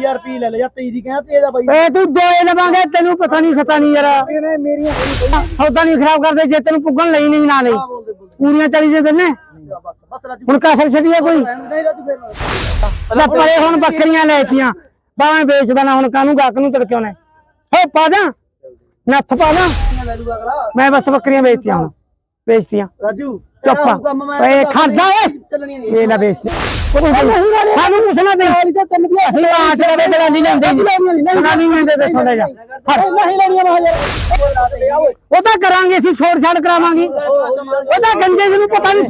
22000 ਰੁਪਏ ਲੈ ਲੈ ਜਾਂ 23 ਦੀ ਕਹਿੰਦਾ ਤੇ ਇਹਦਾ ਬਾਈ। ਏ ਤੂੰ ਦੋਏ ਲਵਾਂਗੇ ਤੈਨੂੰ ਪਤਾ ਨਹੀਂ ਸਤਾ ਨਹੀਂ ਯਾਰ। ਇਹਨੇ ਮੇਰੀਆਂ ਸੌਦਾ ਨਹੀਂ ਖਰਾਬ ਕਰਦੇ ਜੇ ਤੈਨੂੰ ਪੁੱਗਣ ਲਈ ਨਹੀਂ ਨਾ ਲਈ। ਬੋਲਦੇ ਬੋਲਦੇ ਪੂਰੀਆਂ ਚਾਲੀ ਦੇ ਦਿੰਨੇ? ਬਸ ਬਸ ਰਾਜੂ। ਹੁਣ ਕਾਸਰ ਕੋਈ? ਨਹੀਂ ਰਾਜੂ ਫੇਰ ਲੈ ਪਰੇ ਹੁਣ ਬੱਕਰੀਆਂ ਲੈਤੀਆਂ ਬਾਵੇਂ ਵੇਚਦਾ ਨਾ ਹੁਣ ਕਾਹਨੂੰ ਗਾਕ ਨੂੰ ਤੜਕਿਓ ਨੇ ਹੋ ਪਾ ਦਾਂ? ਨੱਥ ਪਾ ਅਗਲਾ। ਮੈਂ ਬਸ ਬੱਕਰੀਆਂ ਵੇਚਤੀਆਂ ਹੁਣ। ਵੇਚਤੀਆਂ। ਰਾਜੂ ਚੁੱਪ ਓਏ ਖੜਦਾ ਓਏ। ਇਹ ਨਾ ਸਾਨੂੰ ਕੁਛ ਨਾ ਦੇ। ਅਸੀਂ ਰਵੇ ਲੈਂਦੇ। ਲੈਂਦੇ। ਤੇ ਥੋੜਾ ਜਾ ਕਰਾਂਗੇ ਅਸੀਂ ਛੋੜ ਛਾੜ ਕਰਾਵਾਂਗੇ। ਉਹ ਤਾਂ ਗੰਜੇ ਜਿਹਨੂੰ ਪਤਾ ਨਹੀਂ।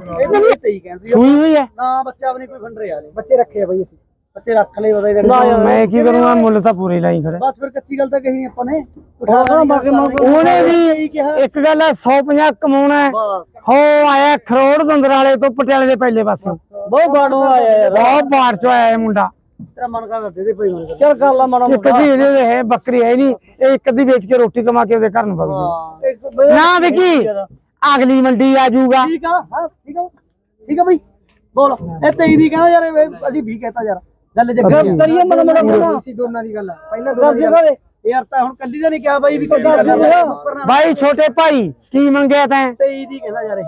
ਸੂਈ ਹੋਈ ਹੈ ਨਾ ਬੱਚਾ ਵੀ ਨਹੀਂ ਕੋਈ ਫੰਡ ਰਿਹਾ ਬੱਚੇ ਰੱਖੇ ਆ ਬਈ ਅਸੀਂ। ਬੱਚੇ ਰੱਖ ਲਏ ਉਹਦਾ ਜਿਹੜੇ ਮੈਂ ਕੀ ਕਰੂੰਗਾ? ਮੁੱਲ ਤਾਂ ਪੂਰੇ ਲਾਈ ਖੜੇ। ਬਸ ਫਿਰ ਕੱਚੀ ਗੱਲ ਤਾਂ ਕਹੀ ਨਹੀਂ ਆਪਾਂ ਨੇ। ਉਠਾ ਬਾਕੀ ਉਹਨੇ ਵੀ ਇੱਕ ਗੱਲ ਹੈ 150 ਕਮਾਉਣਾ ਹੈ। ਆਇਆ ਖਰੋੜ ਦੰਦਰ ਵਾਲੇ ਤੋਂ ਪਟਿਆਲੇ ਦੇ ਪਹਿਲੇ ਪਾਸੋਂ। ਬਹੁਤ ਗਾੜੋ ਆਇਆ ਯਾਰ। ਬਹੁਤ ਬਾਹਰ ਚੋਂ ਆਇਆ ਇਹ ਮੁੰਡਾ। ਤੇਰਾ ਮਨ ਕਰਦਾ ਦੇ ਦੇ ਭਾਈ ਮਨ ਚੱਲ ਕਰ ਲਾ ਮਾੜਾ ਇੱਕ ਅੱਧੀ ਇਹਦੇ ਹੈ ਬੱਕਰੀ ਹੈ ਨਹੀਂ। ਇਹ ਇੱਕ ਅੱਧੀ ਵੇਚ ਕੇ ਰੋਟੀ ਕਮਾ ਕੇ ਉਹਦੇ ਘਰ ਨੂੰ ਜਾਊ ਨਾ ਵਿਕੀ ਅਗਲੀ ਮੰਡੀ ਆ ਜਾਊਗਾ। ਠੀਕ ਆ? ਹਾਂ ਠੀਕ ਆ। ਠੀਕ ਆ ਬਈ। ਬੋਲ। ਇਹ 23 ਦੀ ਕਹਿੰਦਾ ਯਾਰ ਅਸੀਂ 20 ਕਹਤਾ ਯਾਰ। ਗੱਲ ਜੱਗਾ ਕਰੀਏ ਮਨ ਮਨ ਸੀ ਦੋਨਾਂ ਦੀ ਗੱਲ ਪਹਿਲਾਂ ਦੋਨਾਂ ਦੀ ਗੱਲ ਯਾਰ ਤਾਂ ਹੁਣ ਕੱਲੀ ਦਾ ਨਹੀਂ ਕਿਹਾ ਬਾਈ ਵੀ ਕੱਲੀ ਦਾ ਮੁੱਕਰਨਾ ਬਾਈ ਛੋਟੇ ਭਾਈ ਕੀ ਮੰਗਿਆ ਤੈਂ? 23 ਦੀ ਕਹਿੰਦਾ ਯਾਰ ਇਹ।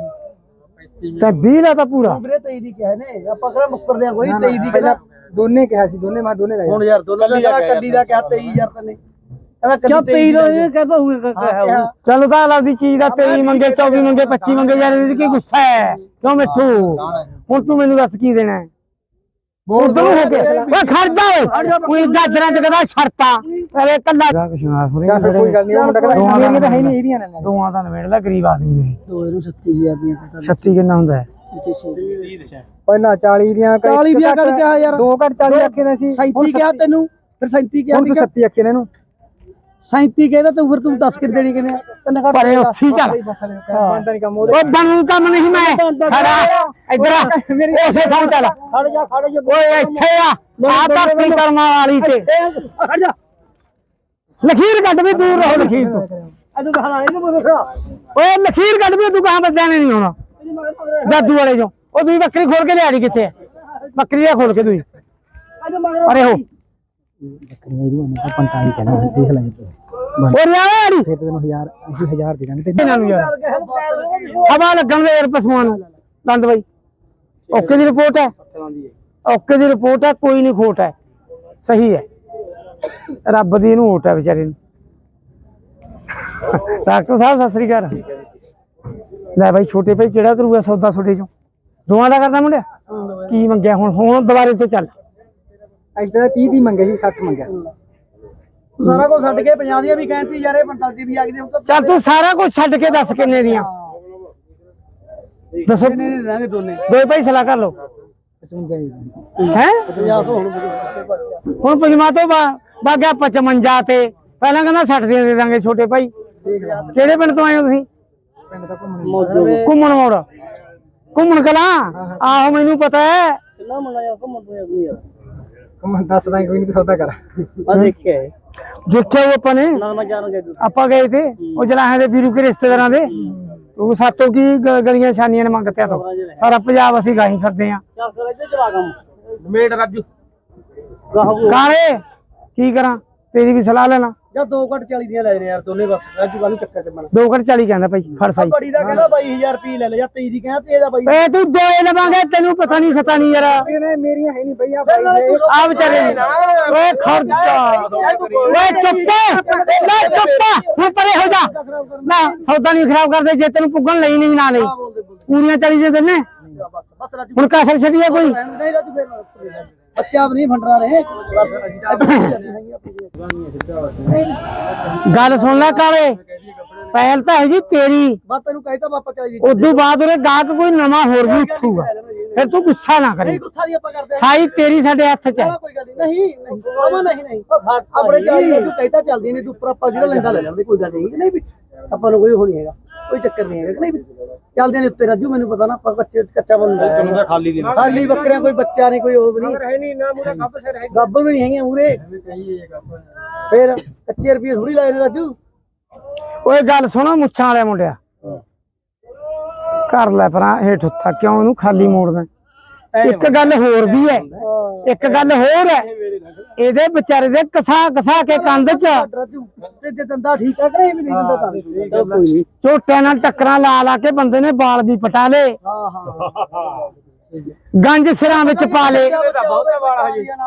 ਤੇ 20 ਦਾ ਤਾਂ ਪੂਰਾ। ਵੀਰੇ 23 ਦੀ ਕਿਹਾ ਨੇ ਆਪਾਂ ਕਿਹੜਾ ਮੁੱਕਰਦੇ ਆ ਕੋਈ? 23 ਦੀ ਕਹਿੰਦਾ ਦੋਨੇ ਕਿਹਾ ਸੀ ਦੋਨੇ ਮੈਂ ਦੋਨੇ ਹੁਣ ਯਾਰ ਦੋਨਾਂ ਦਾ ਕਹਿੰਦਾ ਕੱਲੀ ਦਾ ਕਿਹਾ 23000 ਤਨੇ ਕਹਿੰਦਾ ਕੱਲੀ 23 ਦਾ ਇਹ ਕਹਦਾ ਹੋਊਗਾ ਕਿਹਾ। ਚਲੋ ਤਾਂ ਲੱਗਦੀ ਚੀਜ਼ ਦਾ 23 ਮੰਗੇ 24 ਮੰਗੇ 25 ਮੰਗੇ ਯਾਰ ਇਹਦੇ ਕੀ ਗੁੱਸਾ ਹੈ? ਕਿਉਂ ਮਿੱਠੂ? ਹੁਣ ਤੂੰ ਮੈਨੂੰ ਦੱਸ ਕੀ ਦੇਣਾ ਹੈ? ਉਧਰ ਹੋ ਕੇ ਓਏ ਖੜਦਾ ਓਏ। ਕੋਈ ਗਾਜਰਾਂ ਚ ਕਦਾ ਛੜਤਾ ਅਰੇ ਕੱਲਾ ਕੋਈ ਗੱਲ ਨਹੀਂ ਉਹ ਮੁੰਡਾ ਕਹਿੰਦਾ ਮੇਰੀਆਂ ਤਾਂ ਹੈ ਨਹੀਂ ਇਹਦੀਆਂ ਨੇ। ਦੋਆਂ ਦਾ ਨਵੇੜਦਾ ਗਰੀਬ ਆਦਮੀ ਨੇ ਦੋ ਇਹਨੂੰ 37000 ਦੀਆਂ ਕਹਤਾ 36 ਕਿੰਨਾ ਹੁੰਦਾ ਹੈ? ਪਹਿਲਾਂ 40 ਦੀਆਂ 40 ਦੀਆਂ ਕਰ ਕਿਹਾ ਯਾਰ? ਦੋ ਘੱਟ 40 ਆਖੇ ਨੇ ਸੀ 37 ਕਿਹਾ ਤੈਨੂੰ? ਫਿਰ 37 ਕਿਹਾ ਹੁਣ ਤੂੰ 37 ਆਖੇ ਨੇ ਇਹਨੂੰ। 37 ਕਹਿੰਦਾ ਤੂੰ ਫਿਰ ਤੂੰ ਦੱਸ ਕਿ ਦੇਣੀ ਕਿਨੇ ਤੈਨੂੰ ਘੱਟ ਪਰੇ ਉੱਥੀ ਚੱਲ। ਬਣਦਾ ਨਹੀਂ ਕੰਮ ਉਹ ਬਣੂ ਕੰਮ ਨਹੀਂ ਮੈਂ। ਖੜਾ। ਇੱਧਰ ਆ ਉਸੇ ਥਾਂ ਚੱਲ ਖੜ ਜਾ ਖੜ ਜਾ ਓਏ ਇੱਥੇ ਆ ਆ ਧਰਤੀ ਕਰਮਾਂ ਵਾਲੀ ਤੇ ਖੜ ਜਾ ਲਖੀਰ ਕੱਢ ਵੀ ਦੂਰ ਰਹੋ ਲਖੀਰ ਤੋਂ ਅਜੂ ਕਹਾਂ ਇਹਨੂੰ ਬੋਲ ਖੜਾ ਓਏ ਲਖੀਰ ਕੱਢ ਵੀ ਤੂੰ ਕਹਾਂ ਬੱਦਿਆਂ ਨੇ ਨਹੀਂ ਹੋਣਾ ਜਾਦੂ ਵਾਲੇ ਜੋ ਉਹ ਦੂਈ ਬੱਕਰੀ ਖੋਲ ਕੇ ਲਿਆੜੀ ਕਿੱਥੇ ਹੈ ਬੱਕਰੀ ਆ ਖੋਲ ਕੇ ਦੂਈ ਅਰੇ ਹੋ ਮੇਰੀਆਂ 45 ਕਹਿੰਦਾ ਦੇਖ ਲੈ ਓਏ ਯਾਰੀ ਫਿਰ ਤੈਨੂੰ 1000 ਅਸੀਂ 1000 ਦੇ ਦਾਂਗੇ ਇਹਨਾਂ ਨੂੰ ਯਾਰ ਹਵਾ ਲੱਗਣ ਦੇ ਯਾਰ ਪਸ਼ੂਆਂ ਨੂੰ ਦੰਦ ਬਾਈ ਓਕੇ ਦੀ ਰਿਪੋਰਟ ਹੈ? ਓਕੇ ਦੀ ਰਿਪੋਰਟ ਹੈ ਕੋਈ ਨਹੀਂ ਖੋਟ ਹੈ। ਸਹੀ ਹੈ। ਰੱਬ ਦੀ ਇਹਨੂੰ ਓਟ ਹੈ ਵਿਚਾਰੇ ਨੂੰ। ਡਾਕਟਰ ਸਾਹਿਬ ਸਤਿ ਸ੍ਰੀ ਅਕਾਲ। ਲੈ ਬਾਈ ਛੋਟੇ ਭਾਈ ਕਿਹੜਾ ਕਰੂਗਾ ਸੌਦਾ ਛੋਟੇ ਚੋਂ? ਦੋਵਾਂ ਦਾ ਕਰਦਾ ਮੁੰਡਿਆ? ਕੀ ਮੰਗਿਆ ਹੁਣ? ਹੁਣ ਦੁਬਾਰੇ ਤੇ ਚੱਲ। ਅੱਜ ਤਾਂ 30 ਦੀ ਮੰਗੇ ਸੀ 60 ਮੰਗਿਆ ਸੀ। ਤੂੰ ਸਾਰਾ ਕੁਝ ਛੱਡ ਕੇ 50 ਦੀਆਂ ਵੀ ਕਹਿੰਦੀ ਯਾਰ ਇਹ 45 ਦੀ ਵੀ ਆ ਗਈ ਚੱਲ ਤੂੰ ਸਾਰਾ ਕੁਝ ਛੱਡ ਕੇ ਦੱਸ ਕਿੰਨੇ ਦੀਆਂ। ਦੱਸੋ। ਦੇ ਦਾਂਗੇ ਦੋਨੇ। ਦੋਏ ਭਾਈ ਸਲਾਹ ਕਰ ਲਓ। 55 ਦੀ ਹੈ? 50 ਤੋਂ ਹੁਣ ਹੁਣ ਪਜਮਾ ਤੋਂ ਬਾਗਿਆ 55 ਤੇ। ਪਹਿਲਾਂ ਕਹਿੰਦਾ 60 ਦੀਆਂ ਦੇ ਦਾਂਗੇ ਛੋਟੇ ਭਾਈ। ਕਿਹੜੇ ਪਿੰਡ ਤੋਂ ਆਏ ਹੋ ਤੁਸੀਂ? ਪਿੰਡ ਦਾ ਘੁੰਮਣ ਘੁੰਮਣ ਮੋੜ। ਘੁੰਮਣ ਕਲਾ? ਆਹੋ ਮੈਨੂੰ ਪਤਾ ਹੈ। ਕਿੰਨਾ ਯਾਰ ਘੁੰਮਣ ਤੋਂ ਯਾਰ? ਘੁੰਮਣ ਦੱਸ ਦਾਂਗੇ ਕੋਈ ਨਹੀਂ ਸੌਦਾ ਕਰ। ਆ ਦੇਖਿਆ ਦੇਖਿਆ ਉਹ ਆਪਾਂ ਨੇ। ਗਿਆ ਆਪਾਂ ਗਏ ਤੇ। ਉਹ ਜਲਾਹਾਂ ਦੇ ਵੀਰੂ ਕੇ ਰਿਸ਼ਤੇਦਾਰਾਂ ਦੇ। ਉਹ ਸਾਤੋਂ ਕੀ ਗ- ਗਲੀਆਂ ਛਾਨੀਆਂ ਨੇ ਮੰਗਤਿਆ ਤੋਂ ਸਾਰਾ ਪੰਜਾਬ ਅਸੀਂ ਗਾਹੀ ਫਿਰਦੇ ਆ। ਚੱਲ ਕਰ ਇੱਥੇ ਚਲਾ ਕੰਮ? ਮੇੜ ਰਾਜੂ। ਗਾਹ ਕਾਲੇ ਕੀ ਕਰਾਂ? ਤੇਰੀ ਵੀ ਸਲਾਹ ਲੈਣਾ ਜਾਂ 2 ਘੱਟ 40 ਦੀਆਂ ਲੈ ਜਣੇ ਯਾਰ ਦੋਨੇ ਬਸ ਰਾਜੂ ਕਾਹਨੂੰ ਚੱਕਰ ਚ ਬਣ ਦੋ ਘੜ 40 ਕਹਿੰਦਾ ਭਾਈ ਫੜ ਸਾਈ ਬੜੀ ਦਾ ਕਹਿੰਦਾ 22000 ਰੁਪਏ ਲੈ ਲੈ ਜਾਂ 23 ਦੀ ਕਹਿੰਦਾ ਤੇ ਇਹਦਾ ਬਾਈ ਏ ਤੂੰ ਦੋਏ ਲਵਾਂਗੇ ਤੈਨੂੰ ਪਤਾ ਨਹੀਂ ਸਤਾ ਨਹੀਂ ਯਾਰ ਇਹਨੇ ਮੇਰੀਆਂ ਹੈ ਨਹੀਂ ਬਈ ਆ ਆ ਵਿਚਾਰੇ ਓਏ ਖਰਚਾ ਓਏ ਚੁੱਪ ਨਾ ਚੁੱਪ ਹੁਣ ਪਰੇ ਹੋ ਜਾ ਨਾ ਸੌਦਾ ਨਹੀਂ ਖਰਾਬ ਕਰਦੇ ਜੇ ਤੈਨੂੰ ਪੁੱਗਣ ਲਈ ਨਹੀਂ ਨਾ ਲਈ ਪੂਰੀਆਂ ਚਾਲੀ ਦੇ ਦਿੰਨੇ ਬਸ ਬਸ ਰਾਜੂ ਹੁਣ ਕਾਸਰ ਛੱਡੀਏ ਕੋਈ ਨਹੀਂ ਰਾਜੂ ਫੇਰ ਬੱਚਾ ਵੀ ਨਹੀਂ ਫੰਡਰਾ ਰਹੇ। ਗੱਲ ਸੁਣ ਲੈ ਕਾਲੇ ਪਹਿਲ ਤਾਂ ਹੈ ਜੀ ਤੇਰੀ। ਬਸ ਤੈਨੂੰ ਕਹਿਤਾ ਬਾਪਾ ਚਾਹੀਦੀ ਉਦੋਂ ਬਾਅਦ ਉਹਨੇ ਗਾਹਕ ਕੋਈ ਨਵਾਂ ਹੋਰ ਵੀ ਉੱਠੂਗਾ। ਫਿਰ ਤੂੰ ਗੁੱਸਾ ਨਾ ਕਰੀ। ਨਹੀਂ ਗੁੱਸਾ ਨਹੀਂ ਆਪਾਂ ਕਰਦੇ। ਸਾਈ ਤੇਰੀ ਸਾਡੇ ਹੱਥ 'ਚ ਹੈ। ਆ ਕੋਈ ਗੱਲ ਨਹੀਂ। ਨਹੀਂ ਨਹੀਂ। ਆਵਾ ਨਹੀਂ ਨਹੀਂ। ਆਪਣੇ ਚਾਲੀ ਦਾ ਤੂੰ ਕਹਿਤਾ ਚੱਲਦੀ ਨਹੀਂ। ਤੂੰ ਉੱਪਰ ਆਪਾਂ ਜਿਹੜਾ ਲੈਂਦਾ ਲੈ ਲੈਂਦੇ ਕੋਈ ਗੱਲ ਨਹੀਂ। ਨਹੀਂ ਵੀ ਆਪਾਂ ਨੂੰ ਕੋਈ ਹੋ ਨਹੀਂ ਹੈਗਾ। ਕੋਈ ਚੱਕਰ ਨਹੀਂ ਹੈਗਾ ਨਹੀਂ ਚੱਲਦੇ ਨੇ ਉੱਤੇ ਰਾਜੂ ਮੈਨੂੰ ਪਤਾ ਨਾ ਆਪਾਂ ਕੱਚੇ ਕੱਚਾ ਬੰਦਾ ਖਾਲੀ ਦੀ ਖਾਲੀ ਬੱਕਰਿਆਂ ਕੋਈ ਬੱਚਾ ਨਹੀਂ ਕੋਈ ਉਹ ਵੀ ਨਹੀਂ। ਹੈ ਨਹੀਂ ਨਾ ਮੁੰਡਾ ਕੱਪ ਸੇ ਰਹਿ ਗੱਬ ਵੀ ਨਹੀਂ ਹੈਗੀਆਂ ਉਰੇ ਫੇਰ ਕੱਚੇ ਰੁਪਏ ਥੋੜੀ ਲਾਏ ਨੇ ਰਾਜੂ। ਓਏ ਗੱਲ ਸੁਣੋ ਮੁੱਛਾਂ ਵਾਲੇ ਮੁੰਡਿਆ। ਕਰ ਲੈ ਪਰਾਂ ਹੇਠ ਉੱਥਾ ਕਿਉਂ ਇਹਨੂੰ ਖਾਲੀ ਮੋੜਦਾ? ਇੱਕ ਗੱਲ ਹੋਰ ਵੀ ਹੈ। ਇੱਕ ਗੱਲ ਹੋਰ ਹੈ। ਇਹਦੇ ਵਿਚਾਰੇ ਦੇ ਕਸਾ ਕਸਾ ਕੇ ਕੰਧ ਚ। ਤੇ ਜੇ ਦੰਦਾ ਠੀਕ ਆ ਕਰੇ ਵੀ ਨਹੀਂ ਦੰਦਾ ਤਾਂ। ਝੋਟਿਆਂ ਨਾਲ ਟੱਕਰਾਂ ਲਾ ਲਾ ਕੇ ਬੰਦੇ ਨੇ ਵਾਲ ਵੀ ਪਟਾ ਹਾਂ ਹਾਂ। ਗੰਜ ਸਿਰਾਂ ਵਿੱਚ ਪਾ ਹਜੇ।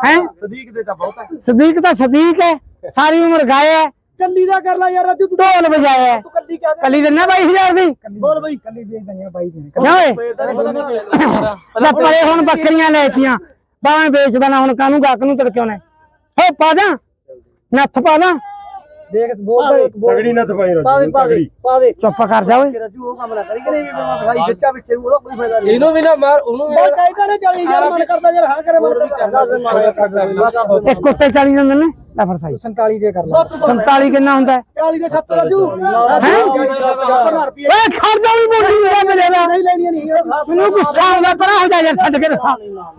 ਹੈ? ਸਦੀਕ ਦੇ ਤਾਂ ਬਹੁਤਾ। ਸਦੀਕ ਤਾਂ ਸਦੀਕ ਹੈ। ਸਾਰੀ ਉਮਰ ਗਾਇਆ ਹੈ। ਕੱਲੀ ਦਾ ਕਰ ਲੈ ਯਾਰ ਰਾਜੂ ਤੂੰ ਢੋਲ ਵਜਾਇਆ। ਤੂੰ ਕੱਲੀ ਕਹਿ ਦੇ। ਕੱਲੀ ਦਿੰਨਾ ਬਾਈ ਹਜ਼ਾਰ ਦੀ? ਬੋਲ ਬਈ। ਕੱਲੀ ਵੇਚ ਦਨੀਆਂ ਬਾਈ ਦੀ। ਕਿਉਂ ਓਏ? ਲੈ ਪਰੇ ਹੁਣ ਬੱਕਰੀਆਂ ਲੈਤੀਆਂ। ਬਾਵੇਂ ਵੇਚਦਾ ਨਾ ਹੁਣ ਕਾਹਨੂੰ ਗਾਕ ਨੂੰ ਤੜਕਿਉਨੇ ਹੋ? ਪਾ ਦਾਂ ਨੱਥ ਪਾ ਦਾਂ ਦੇਖ ਬੋਲਦਾ ਇੱਕ ਬੋਲ ਤਗੜੀ ਨਾ ਤਪਾਈ ਰਾਜੂ ਤਗੜੀ ਪਾਵੇ ਚੁੱਪ ਕਰ ਜਾ ਓਏ ਰਾਜੂ ਉਹ ਕੰਮ ਨਾ ਕਰੀ ਕਰੇ ਵੀ ਮੈਂ ਭਾਈ ਵਿੱਚਾ ਵਿੱਚ ਉਹਦਾ ਕੋਈ ਫਾਇਦਾ ਨਹੀਂ ਇਹਨੂੰ ਵੀ ਨਾ ਮਾਰ ਉਹਨੂੰ ਵੀ ਉਹ ਕਹਿੰਦਾ ਨਾ 40000 ਮਨ ਕਰਦਾ ਯਾਰ ਹਾਂ ਕਰੇ ਮਨ ਕਰਦਾ ਇੱਕ ਉੱਤੇ 40 ਦਿੰਦੇ ਨੇ ਲੈ ਫੜ ਸਾਈ 47 ਦੇ ਕਰ ਲਾ 47 ਕਿੰਨਾ ਹੁੰਦਾ ਹੈ? 40 ਦੇ 7 ਰਾਜੂ ਰਾਜੂ ਰੁਪਏ ਓਏ ਖੜ ਜਾ ਵੀ ਬੋਲੀ ਮੇਰਾ ਮੇਰੇ ਨਾਲ ਨਹੀਂ ਲੈਣੀਆਂ ਨਹੀਂ ਮੈਨੂੰ ਗੁੱਸਾ ਆਉਂਦਾ ਪਰਾਂ ਹੋ ਜਾ ਯਾਰ ਛੱਡ ਕੇ ਰਸਾ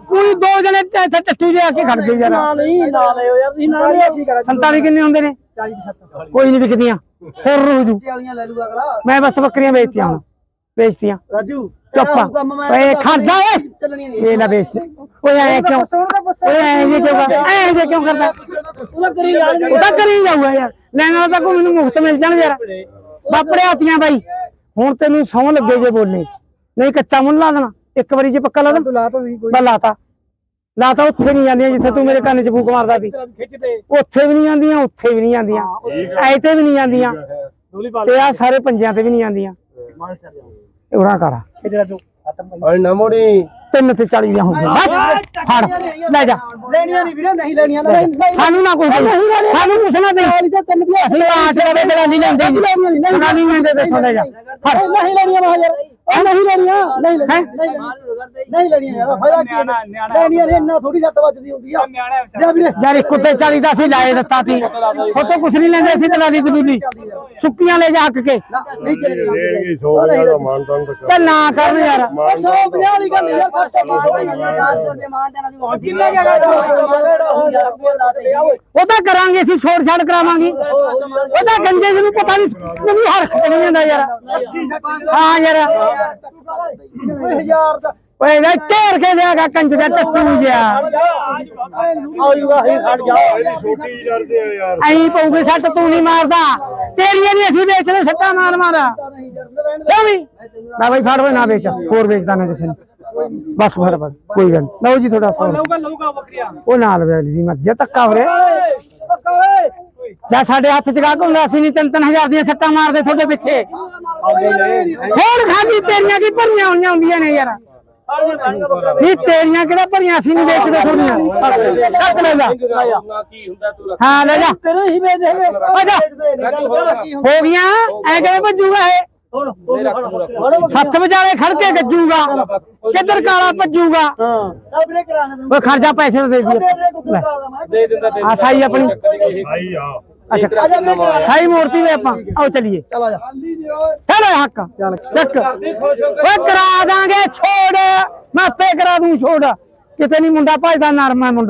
ਕੋਈ ਦੋ ਜਣੇ ਇੱਥੇ ਟੱਟੂ ਜੇ ਆ ਕੇ ਖੜ ਗਏ ਯਾਰ ਨਹੀਂ ਨਾ ਲਿਓ ਯਾਰ ਤੁਸੀਂ ਨਾ ਲਿਓ ਠੀਕ ਹੈ 47 ਕਿੰਨੇ ਹੁੰਦੇ ਨੇ 40 ਦੀ 7 ਕੋਈ ਨਹੀਂ ਵਿਕਦੀਆਂ। ਹੋਰ ਰੂ ਜੂ ਵਾਲੀਆਂ ਲੈ ਲੂਗਾ ਅਗਲਾ। ਮੈਂ ਬਸ ਬੱਕਰੀਆਂ ਵੇਚਤੀਆਂ ਹੁਣ। ਵੇਚਤੀਆਂ। ਰਾਜੂ ਚੁੱਪ ਮੈਂ ਓਏ ਖੜਦਾ ਓਏ। ਚੱਲਣੀਆਂ ਨਹੀਂ। ਇਹ ਲੈ ਵੇਚ ਓਏ ਐ ਕਿਉਂ? ਓਏ ਐ ਜੇ ਕਿਉਂ ਕਰਦਾ? ਐ ਜੇ ਕਿਉਂ ਕਰਦਾ? ਉਹਦਾ ਕਰੀ ਜਾਣਗੇ ਉਹ ਤਾਂ ਕਰੀ ਜਾਊਗਾ ਯਾਰ। ਲੈਣ ਵਾਲਾ ਤਾਂ ਕੋਈ ਮੈਨੂੰ ਮੁਫਤ ਮਿਲ ਜਾਣ ਯਾਰ। ਬਾਪੜੇ ਆਤੀਆਂ ਬਾਈ। ਹੁਣ ਤੈਨੂੰ ਸੌਂ ਲੱਗੇ ਜੇ ਬੋਲੇ। ਨਹੀਂ ਕੱਚਾ ਮੁੱਲ ਲਾ ਦੇਣਾ। ਇੱਕ ਵਾਰੀ ਜੇ ਪੱਕਾ ਲਾ ਦੇਣਾ। ਤੂੰ ਲਾ ਤਾਂ ਸੀ ਕੋਈ ਬਸ ਲਾਤਾ। ਲਾਤਾ ਉੱਥੇ ਨਹੀਂ ਜਾਂਦੀਆਂ ਜਿੱਥੇ ਤੂੰ ਮੇਰੇ ਕੰਨ 'ਚ ਫੂਕ ਮਾਰਦਾ ਸੀ। ਖਿੱਚਦੇ। ਉੱਥੇ ਵੀ ਨਹੀਂ ਜਾਂਦੀਆਂ ਉੱਥੇ ਵੀ ਨਹੀਂ ਜਾਂਦੀਆਂ। ਐ ਤੇ ਵੀ ਨਹੀਂ ਜਾਂਦੀਆਂ। ਤੇ ਆ ਸਾਰੇ ਪੰਜਿਆਂ ਤੇ ਵੀ ਨਹੀਂ ਜਾਂਦੀਆਂ। ਉਰਾ ਕਰ ਰਾਜੂ ਓਏ ਨਾ ਮੋੜੀ। ਤਿੰਨ ਤੇ 40 ਦੀਆਂ ਬਸ, ਫੜ। ਲੈ ਜਾ। ਲੈਣੀਆਂ ਨਹੀਂ ਵੀਰੇ ਨਹੀਂ ਲੈਣੀਆਂ ਨਹੀਂ। ਸਾਨੂੰ ਨਾ ਕੋਈ ਸਾਨੂੰ ਕੁਛ ਨਾ ਦੇ। ਅਸੀਂ ਰਵੇ ਬੜਾ ਨਹੀਂ ਲੈਂਦੇ। ਸੁਣਾ ਨਹੀਂ। ਲੈਂਦੇ ਤੇ ਲੈ ਜਾ। ਫੜ। ਨਹੀਂ ਲੈਣੀਆਂ ਮਾ ਯਾਰ। ਉਹ ਨਹੀਂ ਲੈਣੀਆਂ। ਨਹੀਂ ਲੈਣੀਆਂ। ਨਹੀਂ ਲੈਣੀਆਂ। ਯਾਰ ਫਾਇਦਾ ਕੀ ਹੈ? ਲੈਣੀਆਂ ਨੇ ਇੰਨਾ ਥੋੜੀ ਸੱਟ ਵੱਜਦੀ ਹੁੰਦੀ ਆ। ਜਾ ਵੀਰੇ ਯਾਰ ਇੱਕ ਉੱਤੇ 40 ਦਾ ਅਸੀਂ ਲਾਏ ਦਿੱਤਾ ਸੀ। ਫੋਟੋ ਕੁਛ ਨਹੀਂ ਲੈਂਦੇ ਅਸੀਂ ਦਲਾਲੀ ਦਲੂਲੀ। ਸੁੱਕੀਆਂ ਲੈ ਜਾ ਹੱਕ ਕੇ। ਨਾ ਨਹੀਂ ਚੱਲੇਗੀ ਦੇਣਗੇ 100 ਦਾ ਮਾਨ ਤਾਨ ਤੱਕ ਚੱਲ ਨਾ ਕਰਨ ਯਾਰ ਉਹ 150 ਵਾਲੀ ਗੱਲ ਯਾਰ ਸੱਤ ਸੌ ਕਿੰਨੇ ਉਹ ਤਾਂ ਕਰਾਂਗੇ ਅਸੀਂ ਛੋੜ ਛਾੜ ਕਰਾਵਾਂਗੇ। ਉਹ ਤਾਂ ਗੰਜੇ ਜਿਹਨੂੰ ਪਤਾ ਨਹੀਂ ਮੈਨੂੰ ਹਰਖ ਨਹੀਂ ਜਾਂਦਾ ਯਾਰ। ਹਾਂ ਯਾਰ। ਦਾ ਓਏ ਇਹ ਢੇਰ ਕੇ ਲਿਆਗਾ ਕੰਜ ਦਾ ਟੱਟੂ ਜਿਆ ਆਊਗਾ ਹੀ ਖੜ ਜਾ ਇਹਦੀ ਛੋਟੀ ਜਿਹੀ। ਡਰਦੇ ਆ ਯਾਰ ਐਂ ਪਊਗੇ ਸੱਟ ਤੂੰ ਨਹੀਂ ਮਾਰਦਾ। ਤੇਰੀਆਂ ਨਹੀਂ ਅਸੀਂ ਵੇਚਦੇ ਸੱਟਾਂ ਮਾਰ ਮਾਰ। ਕਿਉਂ ਵੀ? ਮੈਂ ਬਈ ਫੜ ਓਏ ਨਾ ਵੇਚ ਹੋਰ ਵੇਚਦਾ ਨਾ ਕਿਸੇ ਨੂੰ। ਬਸ ਫੜ ਫੜ ਕੋਈ ਗੱਲ। ਲਓ ਜੀ ਤੁਹਾਡਾ ਸੌ। ਲਊਗਾ ਬੱਕਰੀਆਂ ਉਹ ਨਾਲ ਵੇਲੀ ਦੀ ਮਰਜ਼ੀ ਧੱਕਾ ਹੋ ਰਿਹਾ ਜਾਂ ਸਾਡੇ ਹੱਥ ਚ ਗਾਹਕ ਹੁੰਦਾ ਅਸੀਂ ਨਹੀਂ ਤਿੰਨ ਤਿੰਨ ਹਜ਼ਾਰ ਦੀਆਂ ਸੱਟਾਂ ਮਾਰਦੇ ਤੁਹਾਡੇ ਪਿੱਛੇ। ਹੋਰ ਖਾਦੀ ਤੇਰੀਆਂ ਕੀ ਭਰੀਆਂ ਹੋਈਆਂ ਹੁੰਦੀਆਂ ਨੇ ਯਾਰ? ਨਹੀਂ ਤੇਰੀਆਂ ਕਿਹੜਾ ਭਰੀਆਂ? ਅਸੀਂ ਨਹੀਂ ਵੇਚਦੇ ਤੁਹਾਡੀਆਂ। ਧੱਕ ਲੈ ਜਾ। ਕੀ ਹੁੰਦਾ ਤੂੰ ਹਾਂ ਲੈ ਜਾ ਆ ਜਾ। ਹੋ ਗਈਆਂ? ਐ ਕਿਵੇਂ ਭੱਜੂਗਾ ਇਹ? ਸੱਤ ਵਿਚਾਲੇ ਖੜ ਕੇ ਗੱਜੂਗਾ। ਕਿੱਧਰ ਕਾਲਾ ਭੱਜੂਗਾ? ਹਾਂ ਚੱਲ ਵੀਰੇ ਕਰਾ ਦੇ ਓਏ ਖਰਚਾ ਪੈਸੇ ਦੇ ਦੇ ਦੀ ਦੇ ਦਾ ਦੇ ਦੇ ਆ ਸਾਈ ਆਪਣੀ। ਸਾਈ ਮੂਰਤੀ ਵੇ ਆਪਾਂ। ਆਓ ਚਲੀਏ। ਚਲ ਆ ਜਾ। ਚੱਲ ਹੱਕ। ਚੱਕ। ਓਏ ਕਰਾ ਦਾਂਗੇ ਛੋੜ। ਮੈਂ ਆਪੇ ਕਰਾ ਦੂੰ ਛੋੜ। ਕਿਤੇ ਨਹੀਂ ਮੁੰਡਾ ਭਜਦਾ ਨਰਮ ਹੈ ਮੁੰਡਾ।